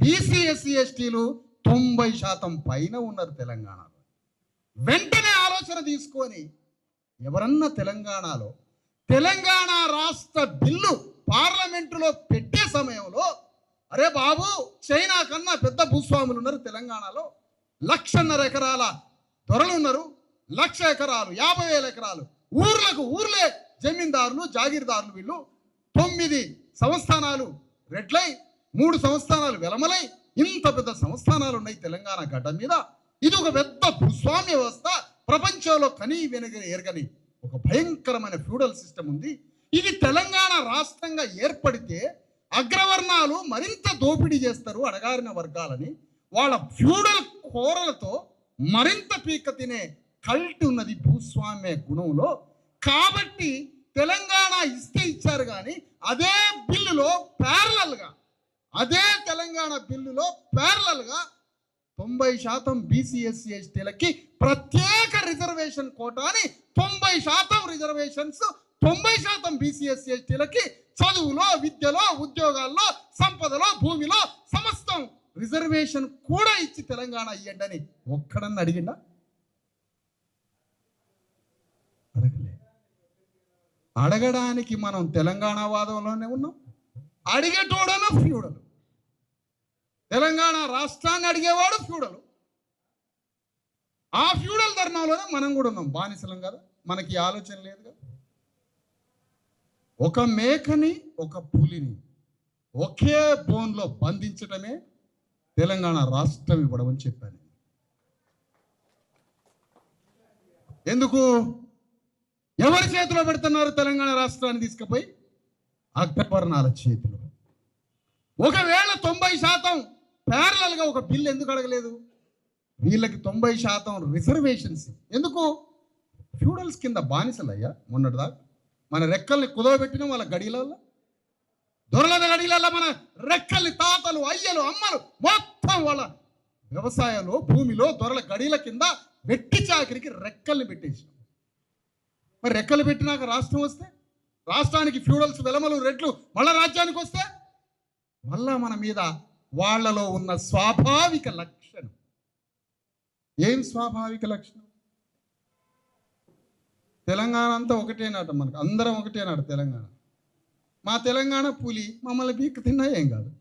BC SC ఎస్టీలు తొంభై శాతం పైన ఉన్నారు తెలంగాణలో. వెంటనే ఆలోచన తీసుకొని ఎవరన్నా తెలంగాణలో తెలంగాణ రాష్ట్ర బిల్లు పార్లమెంటులో పెట్టే సమయంలో అరే బాబు చైనా కన్నా పెద్ద భూస్వాములు ఉన్నారు తెలంగాణలో. లక్షన్నర ఎకరాల దొరలు ఉన్నారు. లక్ష ఎకరాలు యాభై వేల ఎకరాలు ఊర్లకు ఊర్లే జమీందారులు జాగీర్దారులు వీళ్ళు తొమ్మిది సంస్థానాలు రెడ్లై మూడు సంస్థానాలు వెలమలై ఇంత పెద్ద సంస్థానాలు ఉన్నాయి తెలంగాణ గడ్డ మీద. ఇది ఒక పెద్ద భూస్వామ్య వ్యవస్థ. ప్రపంచంలో కనీ వెనగని ఎరగని ఒక భయంకరమైన ఫ్యూడల్ సిస్టమ్ ఉంది. ఇది తెలంగాణ రాష్ట్రంగా ఏర్పడితే అగ్రవర్ణాలు మరింత దోపిడీ చేస్తారు అడగారిన వర్గాలని. వాళ్ళ ఫ్యూడల్ కోరలతో మరింత పీక తినే కల్ట్ ఉన్నది భూస్వామ్య గుణంలో. కాబట్టి తెలంగాణ ఇస్తే ఇచ్చారు కానీ అదే బిల్లులో ప్యారలల్గా అదే తెలంగాణ బిల్లులో ప్యారలల్గా తొంభై శాతం బీసీఎస్సీ ఎస్టీలకి ప్రత్యేక రిజర్వేషన్ కోటాని తొంభై శాతం రిజర్వేషన్స్ తొంభై శాతం బీసీఎస్సీ ఎస్టీలకి చదువులో విద్యలో ఉద్యోగాల్లో సంపదలో భూమిలో సమస్తం రిజర్వేషన్ కూడా ఇచ్చి తెలంగాణ ఇవ్వండి అని ఒక్కడన్నా అడిగిందా అడగలే. అడగడానికి మనం తెలంగాణ వాదంలోనే ఉన్నాం. అడిగేటోడన ఫ్యూడలు. తెలంగాణ రాష్ట్రాన్ని అడిగేవాడు ఫ్యూడల్. ఆ ఫ్యూడల్ ధర్మంలోనే మనం కూడా ఉన్నాం. బానిసలం కదా. మనకి ఆలోచన లేదు కదా. ఒక మేకని ఒక పులిని ఒకే బోన్లో బంధించటమే తెలంగాణ రాష్ట్రం ఇవ్వడం అని చెప్పాను. ఎందుకు? ఎవరి చేతిలో పెడుతున్నారు తెలంగాణ రాష్ట్రాన్ని తీసుకుపోయి? అగ్రవర్ణాల చేతిలో. ఒకవేళ parallel ఒక బిల్ ఎందుకు అడగలేదు? వీళ్ళకి తొంభై శాతం రిజర్వేషన్స్. ఎందుకు? ఫ్యూడల్స్ కింద బానిసలయ్యా మొన్నటిదా మన రెక్కల్ని కుదవబెట్టిన వాళ్ళ గడిలలో దొరల గడిలలో మన రెక్కల్ని తాతలు అయ్యలు అమ్మలు మొత్తం వాళ్ళ వ్యవసాయంలో భూమిలో దొరల గడిల కింద వెట్టి చాకిరికి రెక్కల్ని పెట్టేసినాం. మరి రెక్కలు పెట్టినాక రాష్ట్రం వస్తే? రాష్ట్రానికి ఫ్యూడల్స్ వెలమలు రెట్లు మళ్ళా రాజ్యానికి వస్తే? మళ్ళా మన మీద వాళ్ళలో ఉన్న స్వాభావిక లక్షణం. ఏం స్వాభావిక లక్షణం? తెలంగాణ అంతా ఒకటేనాట మనకు. అందరం ఒకటేనాడు తెలంగాణ. మా తెలంగాణ పులి మమ్మల్ని పీక్ తిన్నా ఏం కాదు.